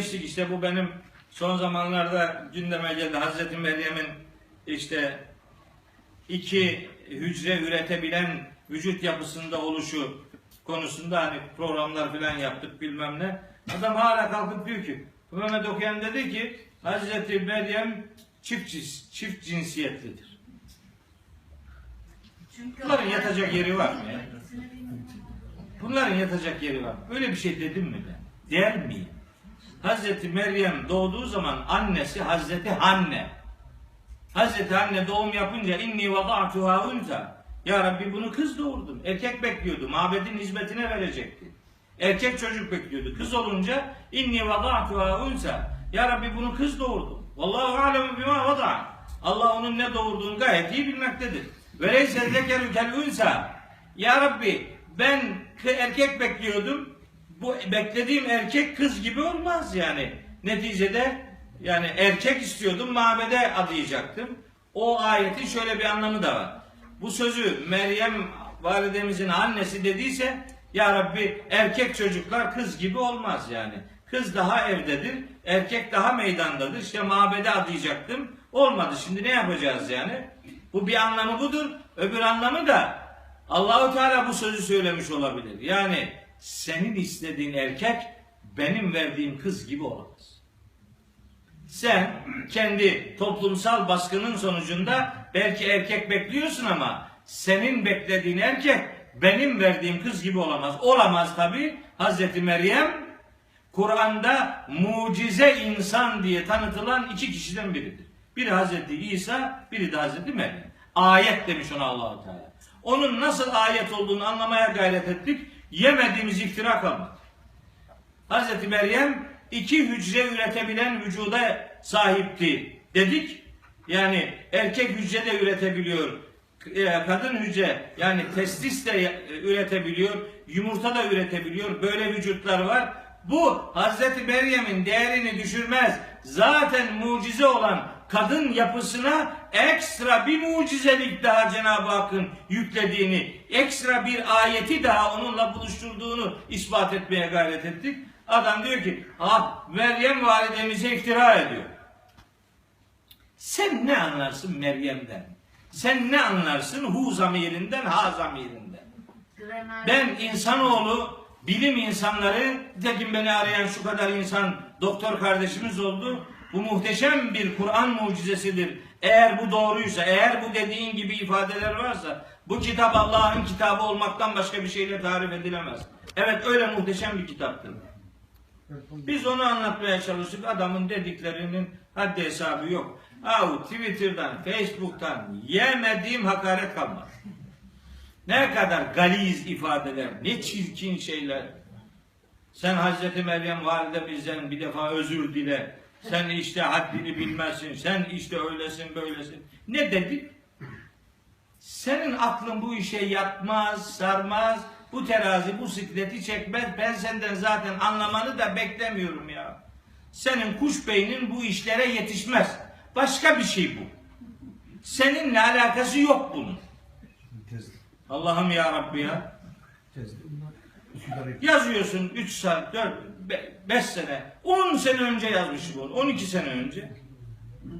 İşte bu benim son zamanlarda gündeme geldi. Hazreti Meryem'in işte iki hücre üretebilen vücut yapısında oluşu konusunda hani programlar falan yaptık bilmem ne. Adam hala kalkıp diyor ki Mehmet Okuyan dedi ki Hazreti Meryem çift, çift cinsiyetlidir. Çünkü Bunların yatacak yeri var mı ya? Bunların yatacak yeri var. Öyle bir şey dedim mi ben? Der miyim? Hazreti Meryem doğduğu zaman annesi Hazreti Hanne. Hazreti Hanne doğum yapınca inni vada'tuha unsa. Ya Rabbi bunu kız doğurdum. Erkek bekliyordu. Mabedin hizmetine verecekti. Erkek çocuk bekliyordu. Kız olunca inni vada'tuha unsa. Ya Rabbi bunu kız doğurdum. Vallahu alemu bima vada. Allah onun ne doğurduğunu gayet iyi bilmektedir. Ve leyse zekeru kel unsa. Ya Rabbi ben erkek bekliyordum. Bu beklediğim erkek kız gibi olmaz yani. Neticede yani erkek istiyordum mabede adayacaktım. O ayetin şöyle bir anlamı da var. Bu sözü Meryem validemizin annesi dediyse ya Rabbi erkek çocuklar kız gibi olmaz yani. Kız daha evdedir, erkek daha meydandadır. İşte mabede adayacaktım. Olmadı. Şimdi ne yapacağız yani? Bu bir anlamı budur. Öbür anlamı da Allahu Teala bu sözü söylemiş olabilir. Yani senin istediğin erkek benim verdiğim kız gibi olamaz. Sen kendi toplumsal baskının sonucunda belki erkek bekliyorsun ama senin beklediğin erkek benim verdiğim kız gibi olamaz. Olamaz tabi. Hazreti Meryem Kur'an'da mucize insan diye tanıtılan iki kişiden biridir. Biri Hazreti İsa, biri de Hazreti Meryem. Ayet demiş ona Allahu Teala. Onun nasıl ayet olduğunu anlamaya gayret ettik. Yemediğimiz iftira kalmadı. Hazreti Meryem iki hücre üretebilen vücuda sahipti dedik. Yani erkek hücre de üretebiliyor. e, Kadın hücre yani testis de e, üretebiliyor. Yumurta da üretebiliyor. Böyle vücutlar var. Bu Hazreti Meryem'in değerini düşürmez. Zaten mucize olan kadın yapısına ekstra bir mucizelik daha Cenab-ı Hakk'ın yüklediğini, ekstra bir ayeti daha onunla buluşturduğunu ispat etmeye gayret ettik. Adam diyor ki, ah Meryem validemize iftira ediyor. Sen ne anlarsın Meryem'den? Sen ne anlarsın hu zamirinden, ha zamirinden? Ben insanoğlu, bilim insanları, tekin beni arayan şu kadar insan, doktor kardeşimiz oldu. Bu muhteşem bir Kur'an mucizesidir. Eğer bu doğruysa, eğer bu dediğin gibi ifadeler varsa, bu kitap Allah'ın kitabı olmaktan başka bir şeyle tarif edilemez. Evet öyle muhteşem bir kitaptır. Biz onu anlatmaya çalıştık. Adamın dediklerinin haddi hesabı yok. Ahu Twitter'dan, Facebook'tan yemediğim hakaret kalmadı. Ne kadar galiz ifadeler, ne çirkin şeyler. Sen Hazreti Meryem validemizden bir defa özür dile. Sen işte haddini bilmezsin. Sen işte öylesin böylesin. Ne dedik? Senin aklın bu işe yatmaz, sarmaz. Bu terazi bu sikleti çekmez. Ben senden zaten anlamanı da beklemiyorum ya. Senin kuş beynin bu işlere yetişmez. Başka bir şey bu. Seninle alakası yok bunun. Allah'ım ya Rabbi ya. Yazıyorsun 3 saat, 4, 5 sene, 10 sene önce yazmışım onu, 12 sene önce.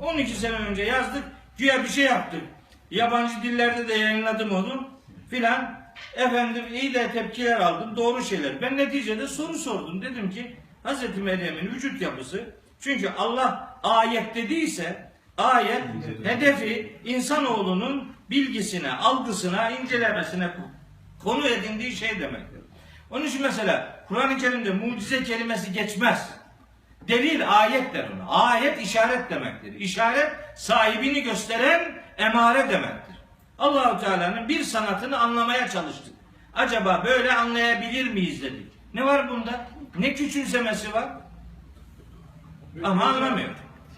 12 sene önce yazdık, güya bir şey yaptık. Yabancı dillerde de yayınladım onu filan. Efendim iyi de tepkiler aldım, doğru şeyler. Ben neticede soru sordum. Dedim ki Hz. Meryem'in vücut yapısı, çünkü Allah ayet dediyse, ayet hedefi insanoğlunun bilgisine, algısına, incelemesine konu edindiği şey demektir. Onun için mesela Kur'an-ı Kerim'de mucize kelimesi geçmez. Delil ayet der ona. Ayet işaret demektir. İşaret sahibini gösteren emare demektir. Allahu Teala'nın bir sanatını anlamaya çalıştık. Acaba böyle anlayabilir miyiz dedik. Ne var bunda? Ne küçümsemesi var? Ama anlamıyor.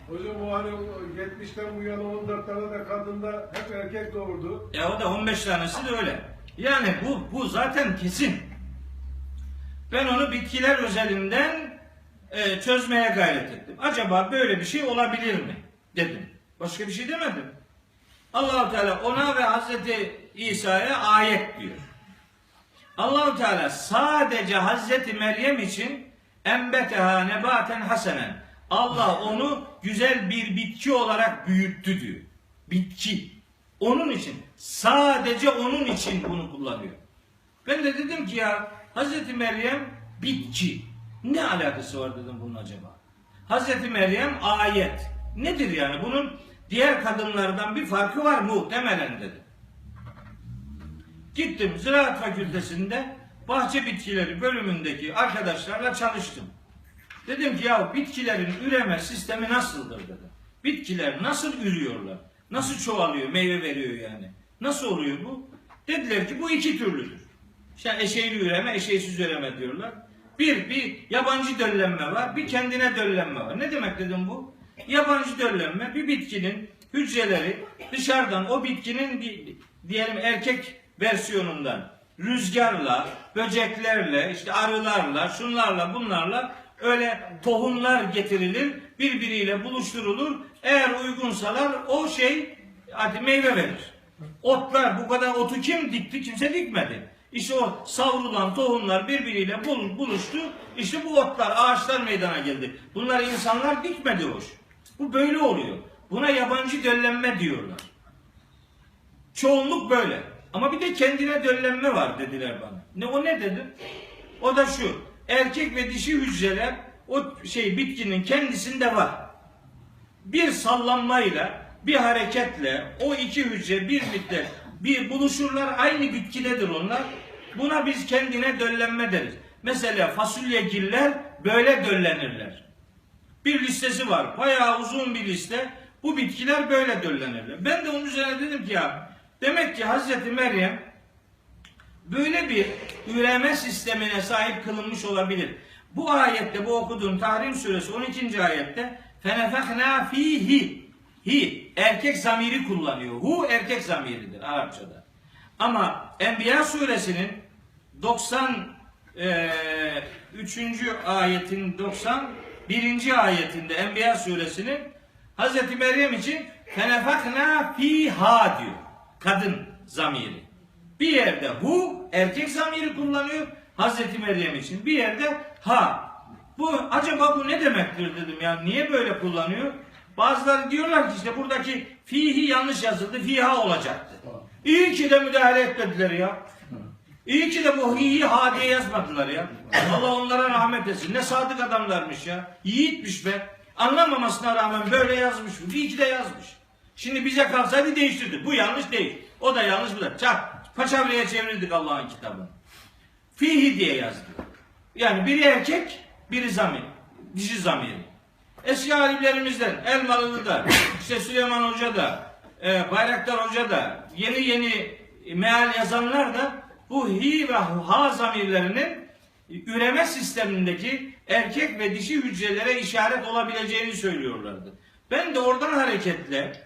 Hocam o hani 70'ten bu yana 14 tane de kadında hep erkek doğurdu. E o da 15 tanesi de öyle. Yani bu bu zaten kesin. Ben onu bitkiler özelinden e, çözmeye gayret ettim. Acaba böyle bir şey olabilir mi? Dedim. Başka bir şey demedim. Allahu Teala ona ve Hazreti İsa'ya ayet diyor. Allahu Teala sadece Hazreti Meryem için Enbeteha nebaten hasenen. Allah onu güzel bir bitki olarak büyüttü diyor. Bitki. Onun için, sadece onun için bunu kullanıyor. Ben de dedim ki ya Hazreti Meryem bitki. Ne alakası var dedim bunun acaba? Hazreti Meryem ayet. Nedir yani bunun diğer kadınlardan bir farkı var muhtemelen dedim. Gittim Ziraat Fakültesinde bahçe bitkileri bölümündeki arkadaşlarla çalıştım. Dedim ki ya bitkilerin üreme sistemi nasıldır dedim. Bitkiler nasıl ürüyorlar? Nasıl çoğalıyor, meyve veriyor yani? Nasıl oluyor bu? Dediler ki bu iki türlüdür. İşte eşeğli üreme, eşeğsiz üreme diyorlar. Bir, bir yabancı döllenme var, bir kendine döllenme var. Ne demek dedim bu? Yabancı döllenme bir bitkinin hücreleri dışarıdan o bitkinin diyelim erkek versiyonundan rüzgarla, böceklerle, işte arılarla, şunlarla, bunlarla öyle tohumlar getirilir, birbiriyle buluşturulur. Eğer uygunsalar o şey hadi meyve verir. Otlar bu kadar otu kim dikti? Kimse dikmedi. İşte o savrulan tohumlar birbiriyle bul- buluştu. İşte bu otlar, ağaçlar meydana geldi. Bunlar insanlar dikmedi hoş. Bu böyle oluyor. Buna yabancı döllenme diyorlar. Çoğunluk böyle. Ama bir de kendine döllenme var dediler bana. Ne o ne dedim? O da şu. Erkek ve dişi hücreler o şey bitkinin kendisinde var. Bir sallanmayla, bir hareketle o iki hücre birlikte bir buluşurlar. Aynı bitkidedir onlar. Buna biz kendine döllenme deriz. Mesela fasulyegiller böyle döllenirler. Bir listesi var. Bayağı uzun bir liste. Bu bitkiler böyle döllenirler. Ben de onun üzerine dedim ki ya demek ki Hazreti Meryem böyle bir üreme sistemine sahip kılınmış olabilir. Bu ayette bu okuduğum Tahrim suresi 12. ayette fenefekna fihi hi erkek zamiri kullanıyor. Hu erkek zamiridir Arapçada. Ama Enbiya suresinin 90 eee 3. ayetin 91. ayetinde Enbiya suresinin Hazreti Meryem için fenefekna fiha diyor. Kadın zamiri. Bir yerde hu erkek zamiri kullanıyor Hazreti Meryem için. Bir yerde ha. Bu acaba bu ne demektir dedim ya. Niye böyle kullanıyor? Bazıları diyorlar ki işte buradaki fihi yanlış yazıldı. Fiha olacaktı. İyi ki de müdahale etmediler ya. İyi ki de bu hihi ha diye yazmadılar ya. Allah onlara rahmet etsin. Ne sadık adamlarmış ya. Yiğitmiş be. Anlamamasına rağmen böyle yazmış. İyi ki de yazmış. Şimdi bize kalsaydı değiştirdi. Bu yanlış değil. O da yanlış bu. Çak. Paçavraya çevirdik Allah'ın kitabını. Fihi diye yazdı. Yani biri erkek, biri zamir. Dişi zamiri. Eski alimlerimizden Elmalılı da, işte Süleyman Hoca da, e, Bayraktar Hoca da, yeni yeni meal yazanlar da bu hi ve ha zamirlerinin üreme sistemindeki erkek ve dişi hücrelere işaret olabileceğini söylüyorlardı. Ben de oradan hareketle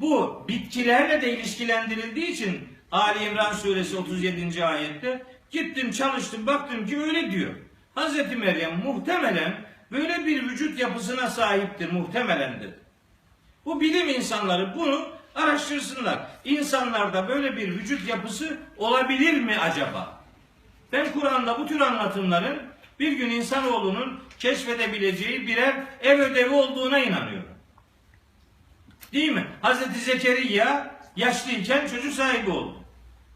bu bitkilerle de ilişkilendirildiği için Ali İmran suresi 37. ayette gittim çalıştım baktım ki öyle diyor. Hazreti Meryem muhtemelen böyle bir vücut yapısına sahiptir muhtemelendir. Bu bilim insanları bunu araştırsınlar. İnsanlarda böyle bir vücut yapısı olabilir mi acaba? Ben Kur'an'da bu tür anlatımların bir gün insanoğlunun keşfedebileceği birer ev ödevi olduğuna inanıyorum. Değil mi? Hazreti Zekeriya yaşlıyken çocuk sahibi oldu.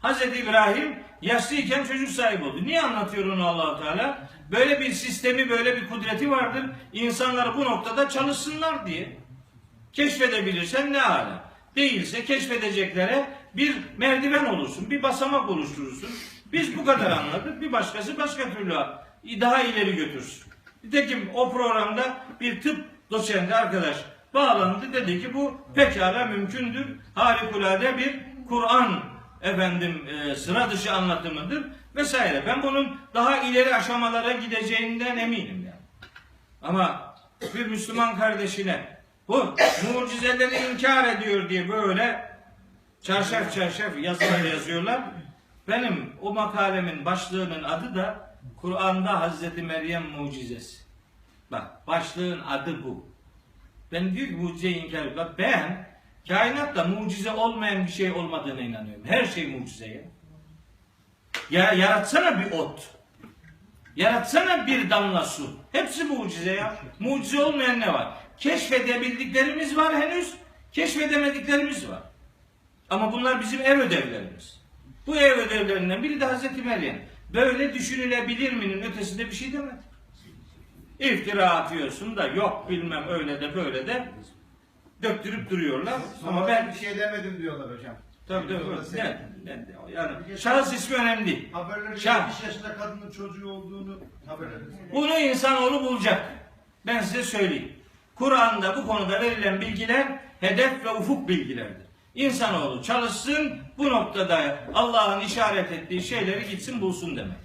Hazreti İbrahim yaşlıyken çocuk sahibi oldu. Niye anlatıyor onu allah Teala? Böyle bir sistemi, böyle bir kudreti vardır. İnsanlar bu noktada çalışsınlar diye. Keşfedebilirsen ne ala. Değilse keşfedeceklere bir merdiven olursun, bir basamak oluşturursun. Biz bu kadar anladık, bir başkası başka türlü daha ileri götürsün. Nitekim o programda bir tıp doçenti arkadaş bağlandı dedi ki bu pekala mümkündür. Harikulade bir Kur'an efendim e, sıra dışı anlatımıdır vesaire. Ben bunun daha ileri aşamalara gideceğinden eminim yani. Ama bir Müslüman kardeşine bu mucizeleri inkar ediyor diye böyle çarşaf çarşaf yazılar yazıyorlar. Benim o makalemin başlığının adı da Kur'an'da Hazreti Meryem mucizesi. Bak başlığın adı bu. Ben ki mucize inkar ediyor. Bak ben kainatta mucize olmayan bir şey olmadığına inanıyorum. Her şey mucize ya. Ya yaratsana bir ot. Yaratsana bir damla su. Hepsi mucize ya. Mucize olmayan ne var? Keşfedebildiklerimiz var henüz. Keşfedemediklerimiz var. Ama bunlar bizim ev ödevlerimiz. Bu ev ödevlerinden biri de Hazreti Meryem. Böyle düşünülebilir minin ötesinde bir şey demedi. İftira atıyorsun da yok bilmem öyle de böyle de döktürüp duruyorlar. Ama ben bir şey demedim diyorlar hocam. tabii tabii ne, sen- ne- yani şahıs ismi önemli değil. Haberlerde Şah. 70 yaşında kadının çocuğu olduğunu haberlerde. Bunu insanoğlu bulacak. Ben size söyleyeyim. Kur'an'da bu konuda verilen bilgiler hedef ve ufuk bilgilerdir. İnsanoğlu çalışsın bu noktada Allah'ın işaret ettiği şeyleri gitsin bulsun demek.